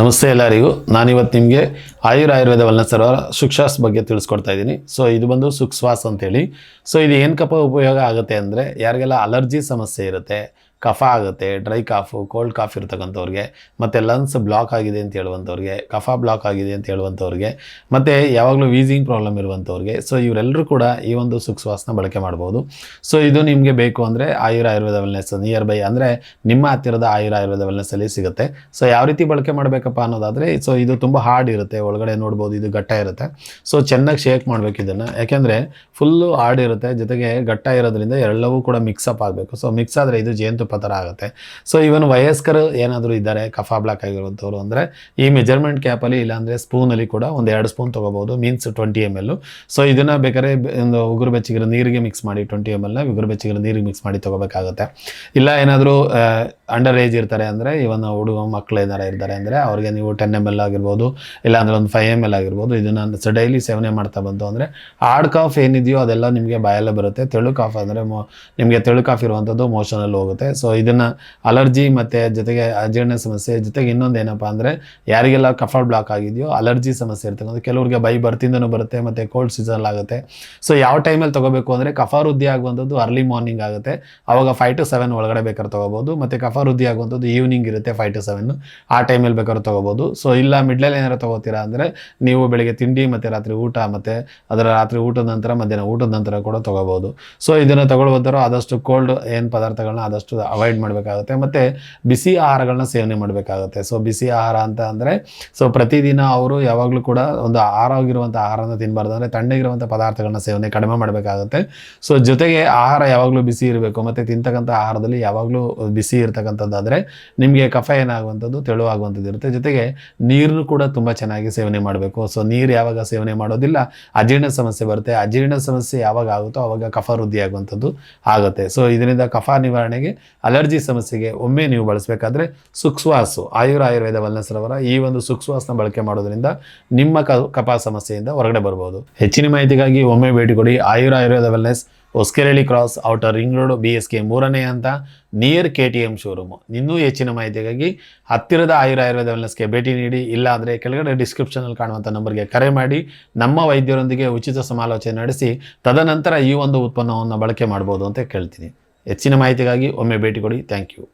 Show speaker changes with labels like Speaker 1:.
Speaker 1: ನಮಸ್ತೆ ಎಲ್ಲರಿಗೂ. ನಾನಿವತ್ತು ನಿಮಗೆ ಆಯುರ್ ಆಯುರ್ವೇದ ವೆಲ್ನೆಸ್ ಅವರ ಸುಕ್ಷಾಸ್ ಬಗ್ಗೆ ತಿಳಿಸ್ಕೊಡ್ತಾ ಇದ್ದೀನಿ. ಸೊ ಇದು ಬಂದು ಸುಕ್ಸ್ವಾಸ್ ಅಂತೇಳಿ. ಸೊ ಇದು ಏನಕ್ಕಪ್ಪ ಉಪಯೋಗ ಆಗುತ್ತೆ ಅಂದರೆ, ಯಾರಿಗೆಲ್ಲ ಅಲರ್ಜಿ ಸಮಸ್ಯೆ ಇರುತ್ತೆ ಕಫ ಆಗುತ್ತೆ ಡ್ರೈ ಕಾಫು ಕೋಲ್ಡ್ ಕಾಫ್ ಇರ್ತಕ್ಕಂಥವ್ರಿಗೆ, ಮತ್ತು ಲಂಗ್ಸ್ ಬ್ಲಾಕ್ ಆಗಿದೆ ಅಂತ ಹೇಳುವಂಥವ್ರಿಗೆ, ಕಫ ಬ್ಲಾಕ್ ಆಗಿದೆ ಅಂತ ಹೇಳುವಂಥವ್ರಿಗೆ, ಮತ್ತು ಯಾವಾಗಲೂ ವೀಸಿಂಗ್ ಪ್ರಾಬ್ಲಮ್ ಇರುವಂಥವ್ರಿಗೆ ಸೊ ಇವರೆಲ್ಲರೂ ಕೂಡ ಈ ಒಂದು ಸುಖಸ್ವಾಸನ ಬಳಕೆ ಮಾಡ್ಬೋದು. ಸೊ ಇದು ನಿಮಗೆ ಬೇಕು ಅಂದರೆ ಆಯುರ್ ಆಯುರ್ವೇದ ವೆಲ್ನೆಸ್ ನಿಯರ್ ಬೈ ಅಂದರೆ ನಿಮ್ಮ ಹತ್ತಿರದ ಆಯುರ್ ಆಯುರ್ವೇದ ವೆಲ್ನೆಸ್ಸಲ್ಲಿ ಸಿಗುತ್ತೆ. ಸೊ ಯಾವ ರೀತಿ ಬಳಕೆ ಮಾಡಬೇಕಪ್ಪ ಅನ್ನೋದಾದರೆ ಸೊ ಇದು ತುಂಬ ಹಾರ್ಡ್ ಇರುತ್ತೆ, ಒಳಗಡೆ ನೋಡ್ಬೋದು ಇದು ಗಟ್ಟ ಇರುತ್ತೆ. ಸೊ ಚೆನ್ನಾಗಿ ಶೇಕ್ ಮಾಡಬೇಕು ಇದನ್ನು, ಯಾಕೆಂದರೆ ಫುಲ್ಲು ಹಾರ್ಡ್ ಇರುತ್ತೆ, ಜೊತೆಗೆ ಗಟ್ಟ ಇರೋದ್ರಿಂದ ಎಲ್ಲವೂ ಕೂಡ ಮಿಕ್ಸಪ್ ಆಗಬೇಕು. ಸೊ ಮಿಕ್ಸ್ ಆದರೆ ಇದು ಜೇನುತುಪ್ಪ ಥರ ಆಗುತ್ತೆ. ಸೊ ಇವನ್ ವಯಸ್ಕರು ಏನಾದರೂ ಇದ್ದಾರೆ, ಕಫ ಬ್ಲಾಕ್ ಆಗಿರುವಂಥವ್ರು ಅಂದರೆ, ಈ ಮೆಜರ್ಮೆಂಟ್ ಕ್ಯಾಪಲ್ಲಿ ಇಲ್ಲಾಂದರೆ ಸ್ಪೂನಲ್ಲಿ ಕೂಡ ಒಂದು ಎರಡು ಸ್ಪೂನ್ ತೊಗೋಬೋದು means twenty M L so ಇದನ್ನು ಬೇಕಾದ್ರೆ ಒಂದು ಉಗುರು ಬೆಚ್ಚಗಿರೋ ನೀರಿಗೆ ಮಿಕ್ಸ್ ಮಾಡಿ ಟ್ವೆಂಟಿ ಎಂ ಎಲ್ನ ಉಗುರು ಬೆಚ್ಚಗಿರೋ ನೀರಿಗೆ ಮಿಕ್ಸ್ ಮಾಡಿ ತೊಗೋಬೇಕಾಗುತ್ತೆ. ಇಲ್ಲ ಏನಾದರೂ ಅಂಡರ್ ಏಜ್ ಇರ್ತಾರೆ ಅಂದರೆ ಇವನ್ ಹುಡುಗ ಮಕ್ಕಳು ಏನಾರ ಇರ್ತಾರೆ ಅಂದರೆ, ಅವ್ರಿಗೆ ನೀವು ಟೆನ್ ಎಂ ಎಲ್ ಆಗಿರ್ಬೋದು ಇಲ್ಲ ಅಂದರೆ ಒಂದು ಫೈವ್ ಎಂ ಎಲ್ ಆಗಿರ್ಬೋದು, ಇದನ್ನು ಡೈಲಿ ಸೇವನೆ ಮಾಡ್ತಾ ಬಂತು ಅಂದರೆ ಹಾರ್ಡ್ ಕಾಫ್ ಏನಿದೆಯೋ ಅದೆಲ್ಲ ನಿಮಗೆ ಬಾಯಲ್ಲ ಬರುತ್ತೆ. ತೆಳು ಕಾಫ್ ಅಂದರೆ ಮೊ, ನಿಮಗೆ ತೆಳು ಕಾಫ್ ಇರುವಂಥದ್ದು ಮೋಷನಲ್ಲಿ ಹೋಗುತ್ತೆ. ಸೊ ಇದನ್ನು ಅಲರ್ಜಿ ಮತ್ತು ಜೊತೆಗೆ ಅಜೀರ್ಣ ಸಮಸ್ಯೆ ಜೊತೆಗೆ ಇನ್ನೊಂದು ಏನಪ್ಪ ಅಂದರೆ ಯಾರಿಗೆಲ್ಲ ಕಫ ಬ್ಲಾಕ್ ಆಗಿದೆಯೋ ಅಲರ್ಜಿ ಸಮಸ್ಯೆ ಇರ್ತಕ್ಕಂಥ ಕೆಲವ್ರಿಗೆ ಬೈ ಬರ್ತಿಂದನೂ ಬರುತ್ತೆ, ಮತ್ತು ಕೋಲ್ಡ್ ಸೀಸನ್ ಆಗುತ್ತೆ. ಸೊ ಯಾವ ಟೈಮಲ್ಲಿ ತೊಗೋಬೇಕು ಅಂದರೆ ಕಫ ವೃದ್ಧಿ ಆಗುವಂಥದ್ದು ಅರ್ಲಿ ಮಾರ್ನಿಂಗ್ ಆಗುತ್ತೆ. ಆವಾಗ ಫೈವ್ ಟು ಸೆವೆನ್ ಒಳಗಡೆ ಬೇಕಾದ್ರೆ ತೊಗೋಬೋದು. ಮತ್ತು ಕಫ ವೃದ್ಧಿ ಆಗುವಂಥದ್ದು ಈವ್ನಿಂಗ್ ಇರುತ್ತೆ ಫೈವ್ ಟು ಸೆವೆನ್ ಆ ಟೈಮಲ್ಲಿ ಬೇಕಾದ್ರೆ ತೊಗೋಬೋದು. ಸೊ ಇಲ್ಲ ಮಿಡ್ಲಲ್ಲಿ ಏನಾರು ತೊಗೋತೀರಾ ಅಂದರೆ ನೀವು ಬೆಳಗ್ಗೆ ತಿಂಡಿ ಮತ್ತು ರಾತ್ರಿ ಊಟ ಮತ್ತು ಅದರ ರಾತ್ರಿ ಊಟದ ನಂತರ ಮಧ್ಯಾಹ್ನ ಊಟದ ನಂತರ ಕೂಡ ತೊಗೋಬೋದು. ಸೊ ಇದನ್ನು ತಗೊಳ್ಬೋದಾರೋ ಆದಷ್ಟು ಕೋಲ್ಡ್ ಏನು ಪದಾರ್ಥಗಳನ್ನ ಆದಷ್ಟು ಅವಾಯ್ಡ್ ಮಾಡಬೇಕಾಗುತ್ತೆ. ಮತ್ತು ಬಿಸಿ ಆಹಾರಗಳನ್ನ ಸೇವನೆ ಮಾಡಬೇಕಾಗುತ್ತೆ. ಸೊ ಬಿಸಿ ಆಹಾರ ಅಂತ ಅಂದರೆ ಸೊ ಪ್ರತಿದಿನ ಅವರು ಯಾವಾಗಲೂ ಕೂಡ ಒಂದು ಆರೋಗಿರುವಂಥ ಆಹಾರನ ತಿನ್ನಬಾರ್ದು ಅಂದರೆ ತಣ್ಣಗಿರುವಂಥ ಪದಾರ್ಥಗಳನ್ನ ಸೇವನೆ ಕಡಿಮೆ ಮಾಡಬೇಕಾಗುತ್ತೆ. ಸೊ ಜೊತೆಗೆ ಆಹಾರ ಯಾವಾಗಲೂ ಬಿಸಿ ಇರಬೇಕು. ಮತ್ತು ತಿಂತಕ್ಕಂಥ ಆಹಾರದಲ್ಲಿ ಯಾವಾಗಲೂ ಬಿಸಿ ಇರ್ತಕ್ಕಂಥದ್ದಾದರೆ ನಿಮಗೆ ಕಫ ಏನಾಗುವಂಥದ್ದು ತೆಳುವಾಗುವಂಥದ್ದು ಇರುತ್ತೆ. ಜೊತೆಗೆ ನೀರನ್ನು ಕೂಡ ತುಂಬ ಚೆನ್ನಾಗಿ ಸೇವನೆ ಮಾಡಬೇಕು. ಸೊ ನೀರು ಯಾವಾಗ ಸೇವನೆ ಮಾಡೋದಿಲ್ಲ, ಅಜೀರ್ಣ ಸಮಸ್ಯೆ ಬರುತ್ತೆ. ಅಜೀರ್ಣ ಸಮಸ್ಯೆ ಯಾವಾಗ ಆಗುತ್ತೋ ಆವಾಗ ಕಫ ವೃದ್ಧಿಯಾಗುವಂಥದ್ದು ಆಗುತ್ತೆ. ಸೊ ಇದರಿಂದ ಕಫ ನಿವಾರಣೆಗೆ ಅಲರ್ಜಿ ಸಮಸ್ಯೆಗೆ ಒಮ್ಮೆ ನೀವು ಬಳಸಬೇಕಾದ್ರೆ ಸುಕ್ಸ್ವಾಸು, ಆಯುರ್ ಆಯುರ್ವೇದ ವಲ್ನಸ್ರವರ ಈ ಒಂದು ಸುಕ್ಸ್ವಾಸ್ನ ಬಳಕೆ ಮಾಡೋದ್ರಿಂದ ನಿಮ್ಮ ಕ, ಕಫ ಸಮಸ್ಯೆಯಿಂದ ಹೊರಗಡೆ ಬರ್ಬೋದು. ಹೆಚ್ಚಿನ ಮಾಹಿತಿಗಾಗಿ ಒಮ್ಮೆ ಭೇಟಿ ಕೊಡಿ Ayur Ayurveda wellness Hoskerehalli cross, outer ring road, B S K ಮೂರನೇ ಅಂತ near K T M showroom. ಇನ್ನೂ ಹೆಚ್ಚಿನ ಮಾಹಿತಿಗಾಗಿ ಹತ್ತಿರದ ಆಯುರ ಆಯುರ್ವೇದ ವೆಲ್ನೆಸ್ಗೆ ಭೇಟಿ ನೀಡಿ, ಇಲ್ಲ ಅಂದರೆ ಕೆಳಗಡೆ ಡಿಸ್ಕ್ರಿಪ್ಷನಲ್ಲಿ ಕಾಣುವಂಥ ನಂಬರ್ಗೆ ಕರೆ ಮಾಡಿ, ನಮ್ಮ ವೈದ್ಯರೊಂದಿಗೆ ಉಚಿತ ಸಮಾಲೋಚನೆ ನಡೆಸಿ, ತದನಂತರ ಈ ಒಂದು ಉತ್ಪನ್ನವನ್ನು ಬಳಕೆ ಮಾಡ್ಬೋದು ಅಂತ ಕೇಳ್ತೀನಿ. ಹೆಚ್ಚಿನ ಮಾಹಿತಿಗಾಗಿ ಒಮ್ಮೆ ಭೇಟಿ ಕೊಡಿ. Thank you